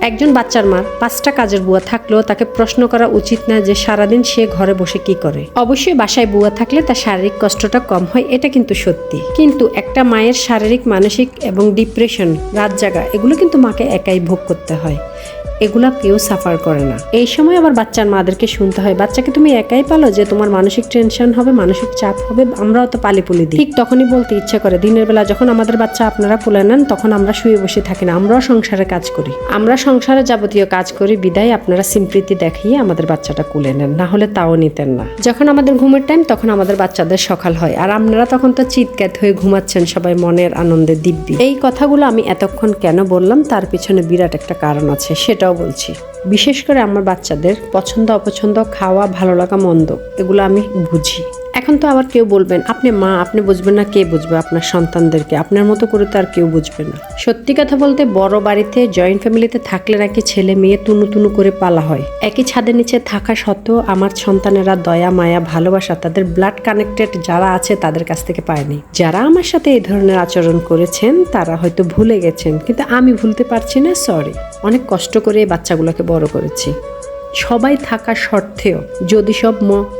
একজন বাচ্চার মা পাঁচটা কাজের বুয়া থাকলেও তাকে প্রশ্ন করা উচিত না যে সারাদিন সে ঘরে বসে কি করে। অবশ্যই বাসায় বুয়া থাকলে তার শারীরিক কষ্টটা কম হয়, এটা কিন্তু সত্যি। কিন্তু একটা মায়ের শারীরিক, মানসিক এবং ডিপ্রেশন রাত জাগা এগুলো কিন্তু মাকে একাই ভোগ করতে হয়। এগুলা কেউ সাফার করে না। এই সময় আবার বাচ্চার মাদেরকে শুনতে হয়, বাচ্চাকে তুমি একাই পালো যে তোমার মানসিক টেনশন হবে, মানসিক চাপ হবে, আমরাও তো পালি পুলি দিই। ঠিক তখনই বলতে ইচ্ছে করে, দিনের বেলা যখন আমাদের বাচ্চা আপনারা পুলে নেন, তখন আমরা শুয়ে বসে থাকি না, আমরাও সংসারে কাজ করি। আমরা সংসারে যাবতীয় কাজ করি, বিদায় আপনারা সিম্প্রীতি দেখিয়ে আমাদের বাচ্চাটা কুলে নেন, না হলে তাও নিতেন না। যখন আমাদের ঘুমের টাইম তখন আমাদের বাচ্চাদের সকাল হয়, আর আপনারা তখন তো চিৎক্যাত হয়ে ঘুমাচ্ছেন, সবাই মনের আনন্দে দিব্যি। এই কথাগুলো আমি এতক্ষণ কেন বললাম, তার পিছনে বিরাট একটা কারণ আছে, সেটাও বলছি। বিশেষ করে আমার বাচ্চাদের পছন্দ অপছন্দ খাওয়া ভালো লাগা মন্দ এগুলো আমি বুঝি। এখন তো আবার কেউ বলবেন, আপনি মা, আপনি বুঝবেন না কে বুঝবে আপনার সন্তানদেরকে। আপনার মতো করে তো আর কেউ বুঝবে না। সত্যি কথা বলতে বড় বাড়িতে জয়েন্ট ফ্যামিলিতে থাকলে নাকি ছেলে মেয়ে তুনু তুনু করে পালা হয়। একই ছাদের নিচে থাকা সত্ত্বেও আমার সন্তানেরা দয়া, মায়া, ভালোবাসা, তাদের ব্লাড কানেক্টেড যারা আছে তাদের কাছ থেকে পায়নি। যারা আমার সাথে এই ধরনের আচরণ করেছেন, তারা হয়তো ভুলে গেছেন, কিন্তু আমি ভুলতে পারছি না সরি অনেক কষ্ট করে এই বাচ্চাগুলোকে বড় করেছি। সবাই থাকা সত্ত্বেও যদি সব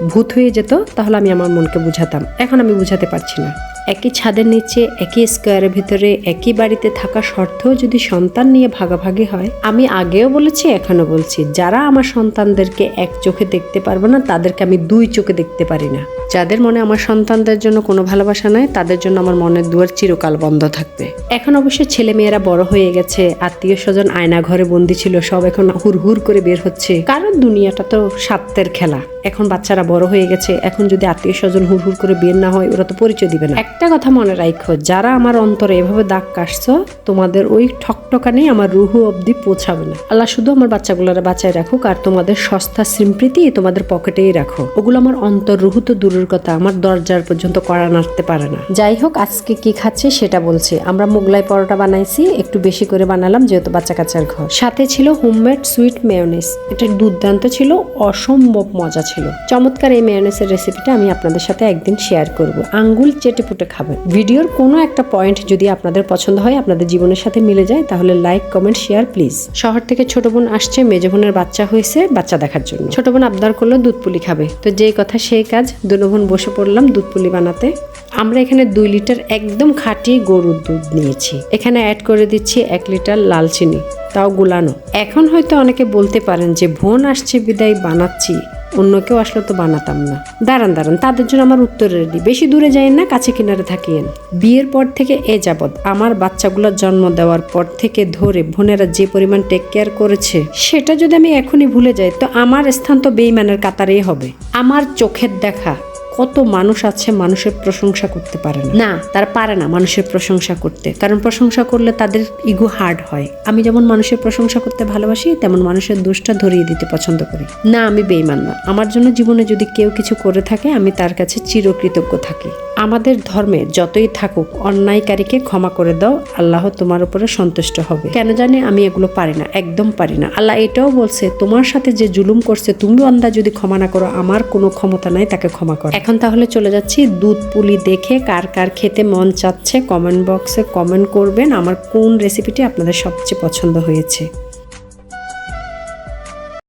ভূত হয়ে যেত, তাহলে আমি আমার মনকে বুঝাতাম। এখন আমি বুঝাতে পারছি না। একই ছাদের নিচে, একই স্কোয়ারের ভিতরে, একই বাড়িতে থাকা সত্ত্বেও যদি সন্তান নিয়ে ভাগাভাগি হয়, আমি আগেও বলেছি এখনও বলছি, যারা আমার সন্তানদেরকে এক চোখে দেখতে পারবে না, তাদেরকে আমি দুই চোখে দেখতে পারি না। যাদের মনে আমার সন্তানদের জন্য কোনো ভালোবাসা নাই, তাদের জন্য আমার মনের দুয়ার চিরকাল বন্ধ থাকবে। এখন অবশ্য ছেলে মেয়েরা বড় হয়ে গেছে, আত্মীয় স্বজন আয়না ঘরে বন্দি ছিল, সব এখন হুর হুর করে বের হচ্ছে। কারণ দুনিয়াটা তো স্বার্থের খেলা। এখন বাচ্চারা বড় হয়ে গেছে, এখন যদি আত্মীয় স্বজন হুর হুর করে বের না হয়, ওরা তো পরিচয় দিবে না। একটা কথা মনে রাখো যারা আমার অন্তরে এভাবে দাগ কাটছো, তোমাদের ওই ঠকঠকানি আমার রুহু অবধি পৌঁছাবে না। আল্লাহ শুধু আমার বাচ্চাগুলোরা বাঁচায় রাখুক আর তোমাদের সস্তা স্মৃতি তোমাদের পকেটেই রাখো। ওগুলো আমার অন্তর রুহু তো দূরের কথা, আমার দরজার পর্যন্ত কড়া নাড়তে পারে না। যাই হোক, আজকে কি খাচ্ছে সেটা বলছি। আমরা মোগলাই পরোটা বানাইছি একটু বেশি করে বানালাম, যেহেতু বাচ্চা কাচ্চার ঘর। সাথে ছিল হোমমেড সুইট মেয়নিস এটা দুর্দান্ত ছিল, অসম্ভব মজা ছিল। চমৎকার এই মেয়নিসের রেসিপিটা আমি আপনাদের সাথে একদিন শেয়ার করব। আঙ্গুল চেটে পুটে খাবেন। ভিডিওর কোনো একটা পয়েন্ট যদি আপনাদের পছন্দ হয়, আপনাদের জীবনের সাথে মিলে যায়, তাহলে লাইক কমেন্ট শেয়ার প্লিজ শহর থেকে ছোট বোন আসছে, মেজ বোনের বাচ্চা হয়েছে, বাচ্চা দেখার জন্য। ছোট বোন আবদার করল, দুধ পুলি খাবে। তো যেই কথা, সেই কাজ। দুনো বোন বসে পড়লাম দুধ পুলি বানাতে। আমরা এখানে দুই লিটার একদম খাঁটি গরুর দুধ নিয়েছি। এখানে অ্যাড করে দিচ্ছি এক লিটার লাল চিনি, তাও গুলানো। এখন হয়তো অনেকে বলতে পারেন যে, বোন আসছে, বিদায়, বানাচ্ছি। অন্য কেউ আসলে তো বানাতাম না। দাঁড়ান দাঁড়ান, তাদের জন্য আমার উত্তর রেডি বেশি দূরে যাইন না, কাছে কিনারে থাকিয়েন। বিয়ের পর থেকে এ যাবৎ আমার বাচ্চাগুলোর জন্ম দেওয়ার পর থেকে ধরে বোনেরা যে পরিমাণ টেক কেয়ার করেছে, সেটা যদি আমি এখনই ভুলে যাই, তো আমার স্থান তো বেইমানের কাতারেই হবে। আমার চোখের দেখা কত মানুষ আছে মানুষের প্রশংসা করতে পারে না। না, তারা পারে না মানুষের প্রশংসা করতে। কারণ প্রশংসা করলে তাদের ইগো হার্ড হয়। আমি যেমন মানুষের প্রশংসা করতে ভালোবাসি, তেমন মানুষের দোষটা ধরিয়ে দিতে পছন্দ করি। না, আমি বেইমান না। আমার জন্য জীবনে যদি কেউ কিছু করে থাকে, আমি তার কাছে চিরকৃতজ্ঞ থাকি। আমাদের ধর্মে যতই থাকুক, অন্যায়কারীকে ক্ষমা করে দাও, আল্লাহ তোমার উপরে সন্তুষ্ট হবে। কেন জানি আমি এগুলো পারি না, একদম পারি না। আল্লাহ এটাও বলছে, তোমার সাথে যে জুলুম করছে, তুমি অন্ধা যদি ক্ষমা না করো, আমার কোনো ক্ষমতা নাই, তাকে ক্ষমা করো। এখন তাহলে চলে যাচ্ছি দুধ পুলি দেখে কার কার খেতে মন চাচ্ছে কমেন্ট বক্সে কমেন্ট করবেন। আমার কোন রেসিপিটি আপনাদের সবচেয়ে পছন্দ হয়েছে?